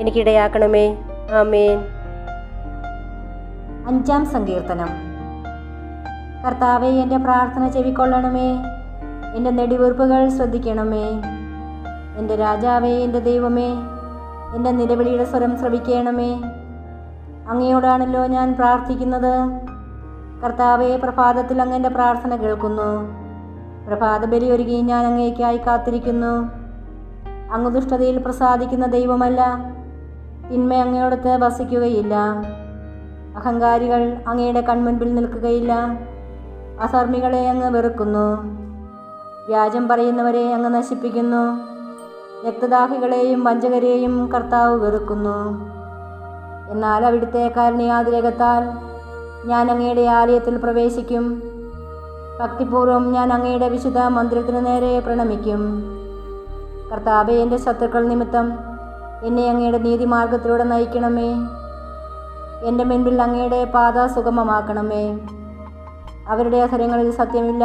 എനിക്കിടയാക്കണമേ. ആമേൻ. അഞ്ചാം സങ്കീർത്തനം. കർത്താവെ എന്റെ പ്രാർത്ഥന ചെവിക്കൊള്ളണമേ. എന്റെ നെടിവീർപ്പുകൾ ശ്രദ്ധിക്കണമേ. എന്റെ രാജാവേ എന്റെ ദൈവമേ എന്റെ നിലവിളിയുടെ സ്വരം ശ്രവിക്കണമേ. അങ്ങയോടാണല്ലോ ഞാൻ പ്രാർത്ഥിക്കുന്നത്. കർത്താവെ പ്രഭാതത്തിൽ അങ്ങന്റെ പ്രാർത്ഥന കേൾക്കുന്നു. പ്രഭാത ബലി ഒരുങ്ങി ഞാൻ അങ്ങേക്കായി കാത്തിരിക്കുന്നു. അങ്ങ് ദുഷ്ടതയിൽ പ്രസാദിക്കുന്ന ദൈവമല്ല തിന്മ അങ്ങയോടത്ത് വസിക്കുകയില്ല. അഹങ്കാരികൾ അങ്ങയുടെ കൺമുൻപിൽ നിൽക്കുകയില്ല. അധർമ്മികളെ അങ്ങ് വെറുക്കുന്നു. വ്യാജം പറയുന്നവരെ അങ്ങ് നശിപ്പിക്കുന്നു. രക്തദാഹികളെയും വഞ്ചകരെയും കർത്താവ് വെറുക്കുന്നു. എന്നാൽ അവിടുത്തെ കാരുണ്യാതിരകത്താൽ ഞാൻ അങ്ങയുടെ ആലയത്തിൽ പ്രവേശിക്കും. ഭക്തിപൂർവം ഞാൻ അങ്ങയുടെ വിശുദ്ധ മന്ദിരത്തിനു നേരെ പ്രണമിക്കും. കർത്താവെ എന്റെ ശത്രുക്കൾ നിമിത്തം എന്നെ അങ്ങയുടെ നീതിമാർഗത്തിലൂടെ നയിക്കണമേ. എന്റെ മുൻപിൽ അങ്ങയുടെ പാത സുഗമമാക്കണമേ. അവരുടെ അധരങ്ങളിൽ സത്യമില്ല.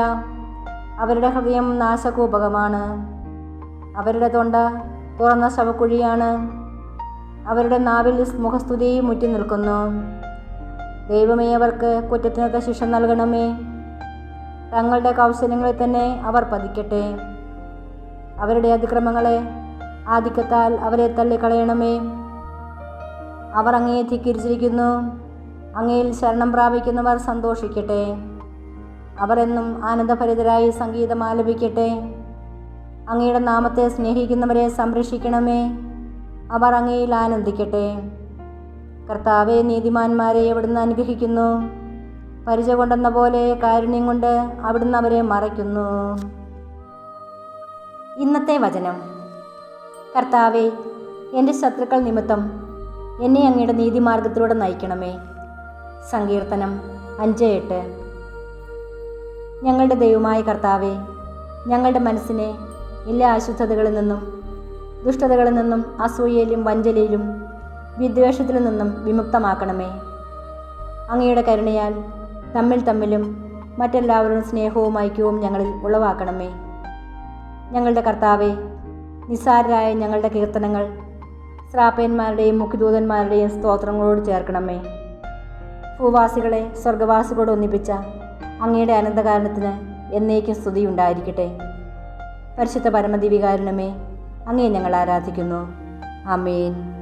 അവരുടെ ഹൃദയം നാശകൂപകമാണ്. അവരുടെ തൊണ്ട തുറന്ന ശവക്കുഴിയാണ്. അവരുടെ നാവിൽ മുഖസ്തുതി മുറ്റി നിൽക്കുന്നു. ദൈവമേ അവർക്ക് കുറ്റത്തിനൊത്ത ശിക്ഷ നൽകണമേ. തങ്ങളുടെ കൗശലങ്ങളിൽ തന്നെ അവർ പതിക്കട്ടെ. അവരുടെ അതിക്രമങ്ങളെ ആധിക്യത്താൽ അവരെ തള്ളിക്കളയണമേ. അവർ അങ്ങയെ ധിക്കരിച്ചിരിക്കുന്നു. അങ്ങയിൽ ശരണം പ്രാപിക്കുന്നവർ സന്തോഷിക്കട്ടെ. അവരെന്നും ആനന്ദഭരിതരായി സംഗീതം ആലപിക്കട്ടെ. അങ്ങയുടെ നാമത്തെ സ്നേഹിക്കുന്നവരെ സംരക്ഷിക്കണമേ. അവർ അങ്ങയിൽ ആനന്ദിക്കട്ടെ. കർത്താവെ നീതിമാന്മാരെ എവിടുന്ന് അനുഗ്രഹിക്കുന്നു. പരിചയ കൊണ്ടെന്ന പോലെ കാരുണ്യം കൊണ്ട് അവിടുന്ന് അവരെ മറയ്ക്കുന്നു. ഇന്നത്തെ വചനം. കർത്താവെ എന്റെ ശത്രുക്കൾ നിമിത്തം എന്നെ അങ്ങയുടെ നീതിമാർഗത്തിലൂടെ നയിക്കണമേ. സങ്കീർത്തനം അഞ്ച് എട്ട്. ഞങ്ങളുടെ ദൈവമായ കർത്താവെ ഞങ്ങളുടെ മനസ്സിനെ എല്ലാ അശുദ്ധതകളിൽ നിന്നും ദുഷ്ടതകളിൽ നിന്നും അസൂയയിലും വഞ്ചനയിലും വിദ്വേഷത്തിൽ നിന്നും വിമുക്തമാക്കണമേ. അങ്ങയുടെ കരുണയാൽ തമ്മിൽ തമ്മിലും മറ്റെല്ലാവരും സ്നേഹവും ഐക്യവും ഞങ്ങളിൽ ഉളവാക്കണമേ. ഞങ്ങളുടെ കർത്താവെ നിസ്സാരരായ ഞങ്ങളുടെ കീർത്തനങ്ങൾ. ശ്രാപ്പയന്മാരുടെയും മുഖ്യദൂതന്മാരുടെയും സ്തോത്രങ്ങളോട് ചേർക്കണമേ. ഭൂവാസികളെ സ്വർഗവാസികളോട് ഒന്നിപ്പിച്ച അങ്ങയുടെ അനന്തകാരണത്തിന് എന്നേക്കും സ്തുതി ഉണ്ടായിരിക്കട്ടെ പരിശുദ്ധ പരമദിവികാരണമേ അങ്ങേ ഞങ്ങൾ ആരാധിക്കുന്നു. ആമേൻ.